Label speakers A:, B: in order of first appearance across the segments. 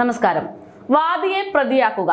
A: നമസ്കാരം. വാദിയെ പ്രതിയാക്കുക.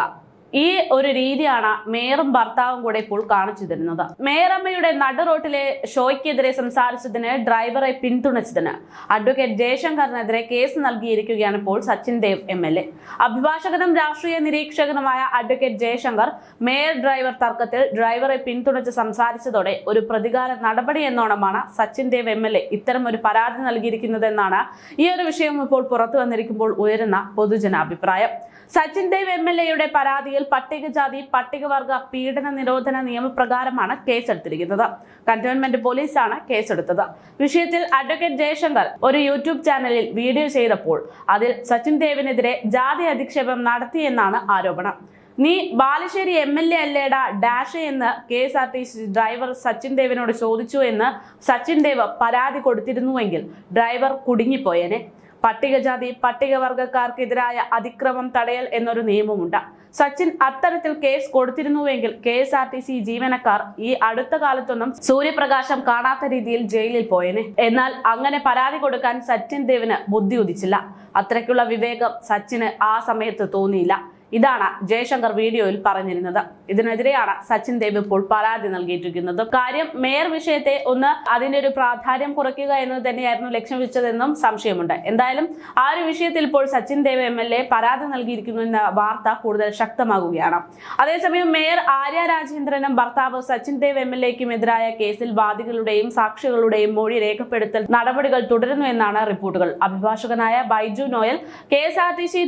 A: ഈ ഒരു രീതിയാണ് മേയറും ഭർത്താവും കൂടെ ഇപ്പോൾ കാണിച്ചു തരുന്നത്. മേയറമ്മയുടെ നടുറോട്ടിലെ ഷോയ്ക്കെതിരെ സംസാരിച്ചതിന് ഡ്രൈവറെ പിന്തുണച്ചതിന് അഡ്വക്കേറ്റ് ജയശങ്കറിനെതിരെ കേസ് നൽകിയിരിക്കുകയാണ് ഇപ്പോൾ Sachin Dev M L A. അഭിഭാഷകനും രാഷ്ട്രീയ നിരീക്ഷകനുമായ അഡ്വക്കേറ്റ് ജയശങ്കർ മേയർ ഡ്രൈവർ തർക്കത്തിൽ ഡ്രൈവറെ പിന്തുണച്ച് സംസാരിച്ചതോടെ ഒരു പ്രതികാര നടപടി എന്നോണമാണ് Sachin Dev M L A ഇത്തരം ഒരു പരാതി നൽകിയിരിക്കുന്നതെന്നാണ് ഈ ഒരു വിഷയം ഇപ്പോൾ പുറത്തു വന്നിരിക്കുമ്പോൾ ഉയരുന്ന പൊതുജനാഭിപ്രായം. സച്ചിൻ ദേവ് എം എൽ എയുടെ പരാതിയിൽ പട്ടികജാതി പട്ടികവർഗ പീഡന നിരോധന നിയമപ്രകാരമാണ് കേസെടുത്തിരിക്കുന്നത്. കന്റോൺമെന്റ് പോലീസാണ് കേസെടുത്തത്. വിഷയത്തിൽ അഡ്വക്കേറ്റ് ജയശങ്കർ ഒരു യൂട്യൂബ് ചാനലിൽ വീഡിയോ ചെയ്തപ്പോൾ അതിൽ സച്ചിൻ ദേവിനെതിരെ ജാതി അധിക്ഷേപം നടത്തിയെന്നാണ് ആരോപണം. നീ ബാലുശ്ശേരി എം എൽ എ അല്ലേടാ ഡാഷ് എന്ന് K S R T C driver Sachin ദേവിനോട് ചോദിച്ചു എന്ന് സച്ചിൻ ദേവ് പരാതി കൊടുത്തിരുന്നുവെങ്കിൽ ഡ്രൈവർ കുടുങ്ങിപ്പോയേനെ. പട്ടികജാതി പട്ടികവർഗക്കാർക്കെതിരായ അതിക്രമം തടയൽ എന്നൊരു നിയമമുണ്ട്. സച്ചിൻ അത്തരത്തിൽ case കൊടുത്തിരുന്നുവെങ്കിൽ K S R T C ജീവനക്കാർ ഈ അടുത്ത കാലത്തൊന്നും സൂര്യപ്രകാശം കാണാത്ത രീതിയിൽ ജയിലിൽ പോയേനെ. എന്നാൽ അങ്ങനെ പരാതി കൊടുക്കാൻ സച്ചിൻ ദേവിന് ബുദ്ധി ഉദിച്ചില്ല. അത്രയ്ക്കുള്ള വിവേകം സച്ചിന് ആ സമയത്ത് തോന്നിയില്ല. ഇതാണ് ജയശങ്കർ വീഡിയോയിൽ പറഞ്ഞിരുന്നത്. ഇതിനെതിരെയാണ് സച്ചിൻ ദേവ് ഇപ്പോൾ പരാതി നൽകിയിരിക്കുന്നത്. കാര്യം മേയർ വിഷയത്തെ ഒന്ന് അതിന്റെ ഒരു പ്രാധാന്യം കുറയ്ക്കുക എന്നത് തന്നെയായിരുന്നു ലക്ഷ്യം വെച്ചതെന്നും സംശയമുണ്ട്. എന്തായാലും ആ ഒരു വിഷയത്തിൽ ഇപ്പോൾ Sachin Dev M L A പരാതി നൽകിയിരിക്കുന്നു എന്ന വാർത്ത കൂടുതൽ ശക്തമാകുകയാണ്. അതേസമയം മേയർ ആര്യ രാജേന്ദ്രനും ഭർത്താവ് സച്ചിൻ ദേവ് എം എൽ എക്കും എതിരായ കേസിൽ വാദികളുടെയും സാക്ഷികളുടെയും മൊഴി രേഖപ്പെടുത്തൽ നടപടികൾ തുടരുന്നു എന്നാണ് റിപ്പോർട്ടുകൾ. അഭിഭാഷകനായ Baiju Noel K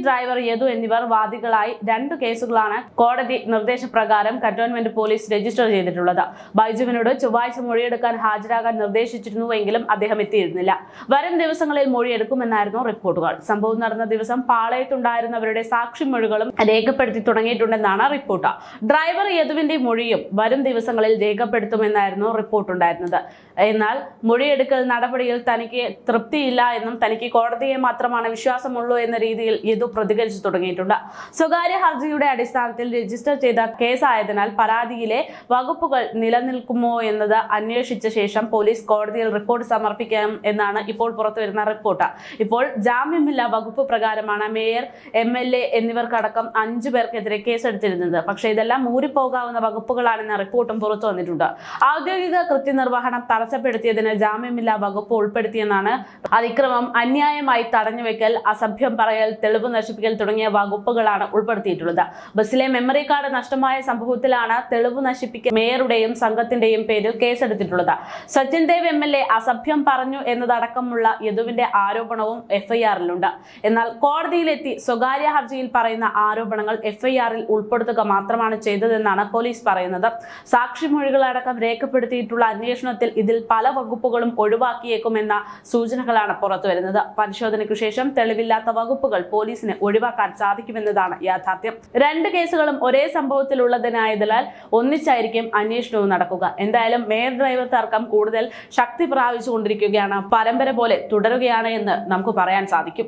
A: driver Yadu എന്നിവർ വാദികളായി രണ്ട് കേസുകളാണ് കോടതി നിർദ്ദേശപ്രകാരം കന്റോൺമെന്റ് പോലീസ് രജിസ്റ്റർ ചെയ്തിട്ടുള്ളത്. ബൈജുവിനോട് ചൊവ്വാഴ്ച മൊഴിയെടുക്കാൻ ഹാജരാകാൻ നിർദ്ദേശിച്ചിരുന്നുവെങ്കിലും അദ്ദേഹം എത്തിയിരുന്നില്ല. വരും ദിവസങ്ങളിൽ മൊഴിയെടുക്കുമെന്നായിരുന്നു റിപ്പോർട്ടുകൾ. സംഭവം നടന്ന ദിവസം പാളയത്തുണ്ടായിരുന്നവരുടെ സാക്ഷിമൊഴികളും രേഖപ്പെടുത്തി തുടങ്ങിയിട്ടുണ്ടെന്നാണ് റിപ്പോർട്ട്. ഡ്രൈവർ യദുവിന്റെ മൊഴിയും വരും ദിവസങ്ങളിൽ രേഖപ്പെടുത്തുമെന്നായിരുന്നു റിപ്പോർട്ടുണ്ടായിരുന്നത്. എന്നാൽ മൊഴിയെടുക്കൽ നടപടിയിൽ തനിക്ക് തൃപ്തിയില്ല എന്നും തനിക്ക് കോടതിയെ മാത്രമാണ് വിശ്വാസമുള്ളൂ എന്ന രീതിയിൽ യദു പ്രതികരിച്ചു തുടങ്ങിയിട്ടുണ്ട്. സ്വകാര്യ ഹർജിയുടെ അടിസ്ഥാനത്തിൽ രജിസ്റ്റർ ചെയ്ത കേസായതിനാൽ പരാതിയിലെ വകുപ്പുകൾ നിലനിൽക്കുമോ എന്നത് അന്വേഷിച്ച ശേഷം പോലീസ് കോടതിയിൽ റിപ്പോർട്ട് സമർപ്പിക്കാം എന്നാണ് ഇപ്പോൾ പുറത്തുവരുന്ന റിപ്പോർട്ട്. ഇപ്പോൾ ജാമ്യമില്ലാ വകുപ്പ് പ്രകാരമാണ് മേയർ എം എൽ എ എന്നിവർക്കടക്കം അഞ്ചു പേർക്കെതിരെ കേസെടുത്തിരുന്നത്. പക്ഷേ ഇതെല്ലാം മൂരിപ്പോകാവുന്ന വകുപ്പുകളാണെന്ന റിപ്പോർട്ടും പുറത്തു വന്നിട്ടുണ്ട്. ഔദ്യോഗിക കൃത്യനിർവഹണം തടസ്സപ്പെടുത്തിയതിന് ജാമ്യമില്ലാ വകുപ്പ് ഉൾപ്പെടുത്തിയെന്നാണ് അതിക്രമം. അന്യായമായി തടഞ്ഞുവെക്കൽ അസഭ്യം പറയൽ തെളിവ് നശിപ്പിക്കൽ തുടങ്ങിയ വകുപ്പുകളാണ് ഉൾപ്പെടുത്തിയിട്ടുള്ളത്. ബസ്സിലെ മെമ്മറി കാർഡ് നഷ്ടമായ സംഭവത്തിലാണ് തെളിവ് നശിപ്പിക്ക മേയറുടെയും സംഘത്തിന്റെയും പേരിൽ കേസെടുത്തിട്ടുള്ളത്. സച്ചിൻ ദേവ് എം അസഭ്യം പറഞ്ഞു എന്നതടക്കമുള്ള യദുവിന്റെ ആരോപണവും എഫ്ഐആറിലുണ്ട്. എന്നാൽ കോടതിയിലെത്തി സ്വകാര്യ ഹർജിയിൽ പറയുന്ന ആരോപണങ്ങൾ എഫ്ഐആറിൽ ഉൾപ്പെടുത്തുക മാത്രമാണ് ചെയ്തതെന്നാണ് പോലീസ് പറയുന്നത്. സാക്ഷിമൊഴികളടക്കം രേഖപ്പെടുത്തിയിട്ടുള്ള അന്വേഷണത്തിൽ ഇതിൽ പല വകുപ്പുകളും ഒഴിവാക്കിയേക്കുമെന്ന സൂചനകളാണ് പുറത്തുവരുന്നത്. പരിശോധനയ്ക്കു ശേഷം തെളിവില്ലാത്ത വകുപ്പുകൾ പോലീസിന് ഒഴിവാക്കാൻ സാധിക്കുമെന്നതാണ് യാഥാർത്ഥ്യം. രണ്ട് കേസുകളും ഒരേ സംഭവത്തിലുള്ളതിനായതിനാൽ ഒന്നിച്ചായിരിക്കും അന്വേഷണവും നടക്കുക. എന്തായാലും മേയർ ഡ്രൈവർ തർക്കം കൂടുതൽ ശക്തി പ്രാപിച്ചുകൊണ്ടിരിക്കുകയാണ്. പരമ്പര പോലെ തുടരുകയാണ് എന്ന് നമുക്ക് പറയാൻ സാധിക്കും.